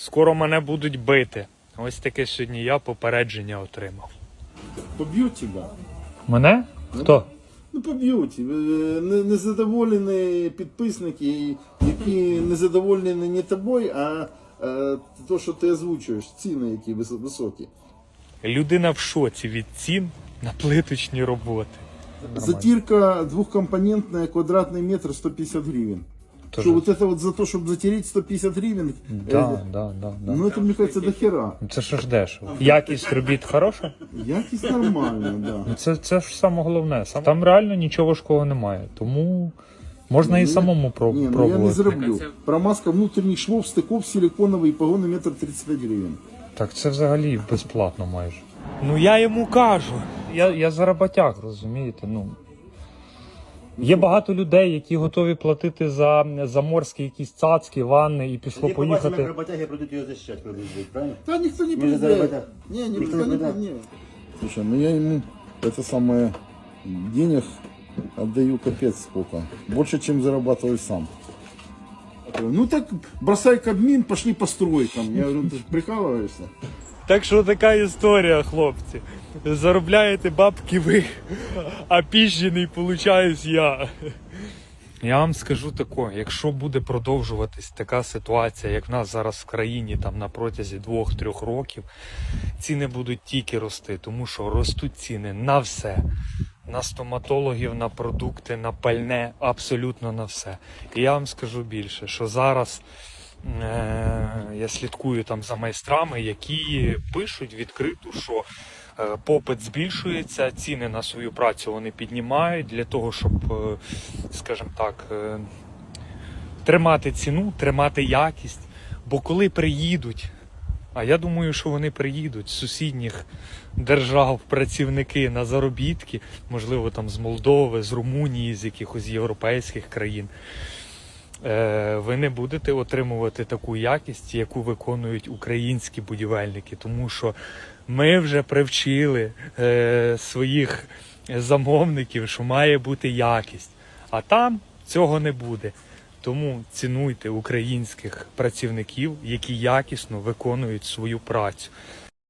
Скоро мене будуть бити. Ось таке сьогодні я попередження отримав. Поб'ють тебе. Мене? Хто? Ну поб'ють. Е, Незадоволені підписники, які незадоволені не тобою, а е, то, що ти озвучуєш, ціни, які високі. Людина в шоці від цін на плиточні роботи. Затирка двухкомпонентная, квадратный метр 150 гривен. Тоже- Что вот это вот за то, чтобы затереть 150 гривен, Да, э, да, да, да. ну это, мне кажется, до хера. Це що ж дешево. Якість робіт хороша? Якість нормальна, да. Ну, Це, це ж саме головне. Сам- Там реально нічого важкого немає. Тому можна і самому проб- Не, ну я не пробувати. зроблю. Промазка внутренних швов, стыков силиконовый, погоны метр 35 гривен. Так це взагалі безплатно майже. Ну я йому кажу. Я, я заработяг, розумієте? Ну. Є багато людей, які готові платити за заморські якісь цацки, ванни і пішло Тоді побачимо, як поїхати. роботяги прийдуть його захищати, коли будуть, правильно? Да никто не Не придет. заработал. Не, не, Никто никто не не продаст. придет. Слушай, ну я ему это самое денег отдаю капец сколько. Больше, чем зарабатываю сам. Ну так бросай кабмин, пошли по стройкам. Я говорю, ты ж прикалываешься? Так що така історія, хлопці. Заробляєте бабки ви, а піщений получаюсь я. Я вам скажу таке, якщо буде продовжуватись така ситуація, як в нас зараз в країні там на протязі двох-трьох років, ціни будуть тільки рости, тому що ростуть ціни на все. На стоматологів, на продукти, на пальне, абсолютно на все. І я вам скажу більше, що зараз я слідкую там за майстрами, які пишуть відкрито, що е, попит збільшується, ціни на свою працю вони піднімають для того, щоб, е, скажімо так, е, тримати ціну, тримати якість. Бо коли приїдуть, а я думаю, що вони приїдуть з сусідніх держав працівники на заробітки, можливо, там з Молдови, з Румунії, з якихось європейських країн. Е, Ви не будете отримувати таку якість, яку виконують українські будівельники, тому що ми вже привчили е, своїх замовників, що має бути якість, а там цього не буде. Тому цінуйте українських працівників, які якісно виконують свою працю.